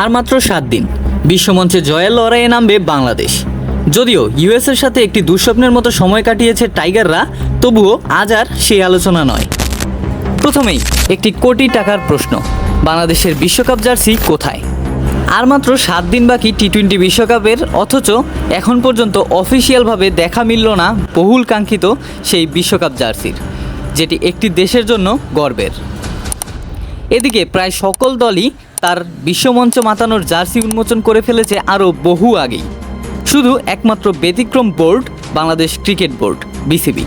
আর মাত্র সাত দিন। বিশ্বমঞ্চে জয়ের লড়াইয়ে নামবে বাংলাদেশ। যদিও ইউএসের সাথে একটি দুঃস্বপ্নের মতো সময় কাটিয়েছে টাইগাররা, তবুও আজ আর সেই আলোচনা নয়। প্রথমেই একটি কোটি টাকার প্রশ্ন, বাংলাদেশের বিশ্বকাপ জার্সি কোথায়? আর মাত্র সাত দিন বাকি টি টোয়েন্টি বিশ্বকাপের, অথচ এখন পর্যন্ত অফিসিয়ালভাবে দেখা মিলল না বহুল কাঙ্ক্ষিত সেই বিশ্বকাপ জার্সির, যেটি একটি দেশের জন্য গর্বের। এদিকে প্রায় সকল দলই তার বিশ্বমঞ্চ মাতানোর জার্সি উন্মোচন করে ফেলেছে আরও বহু আগেই। শুধু একমাত্র ব্যতিক্রম board, Bangladesh cricket board, BCB.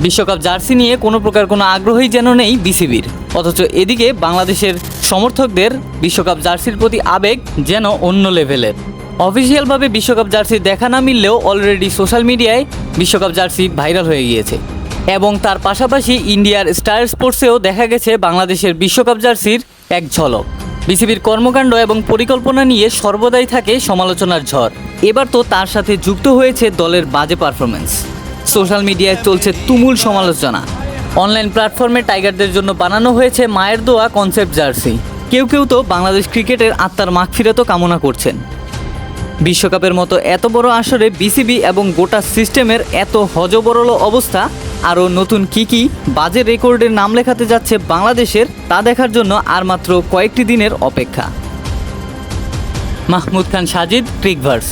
বিশ্বকাপ জার্সি নিয়ে কোনো প্রকার কোনো আগ্রহই যেন নেই বিসিবির। অথচ এদিকে বাংলাদেশের সমর্থকদের বিশ্বকাপ জার্সির প্রতি আবেগ যেন অন্য লেভেলের। অফিসিয়ালভাবে বিশ্বকাপ জার্সি দেখা না মিললেও অলরেডি সোশ্যাল মিডিয়ায় বিশ্বকাপ জার্সি ভাইরাল হয়ে গিয়েছে। এবং তার পাশাপাশি ইন্ডিয়ার স্টার স্পোর্টসেও দেখা গেছে বাংলাদেশের বিশ্বকাপ জার্সির এক ঝলক। বিসিবির কর্মকাণ্ড এবং পরিকল্পনা নিয়ে সর্বদাই থাকে সমালোচনার ঝড়। এবার তো তার সাথে যুক্ত হয়েছে দলের বাজে পারফরমেন্স সোশ্যাল মিডিয়ায় চলছে তুমুল সমালোচনা। অনলাইন প্ল্যাটফর্মে টাইগারদের জন্য বানানো হয়েছে মায়ের দোয়া কনসেপ্ট জার্সি। কেউ কেউ তো বাংলাদেশ ক্রিকেটের আত্মার মাগফিরাতও কামনা করছেন। বিশ্বকাপের মতো এত বড় আসরে বিসিবি এবং গোটা সিস্টেমের এত হজবরল অবস্থা আরও নতুন কি কি বাজে রেকর্ডের নাম লেখাতে যাচ্ছে বাংলাদেশের, তা দেখার জন্য আর মাত্র কয়েকটি দিনের অপেক্ষা। মাহমুদ খান সাজিদ ক্রিকভার্স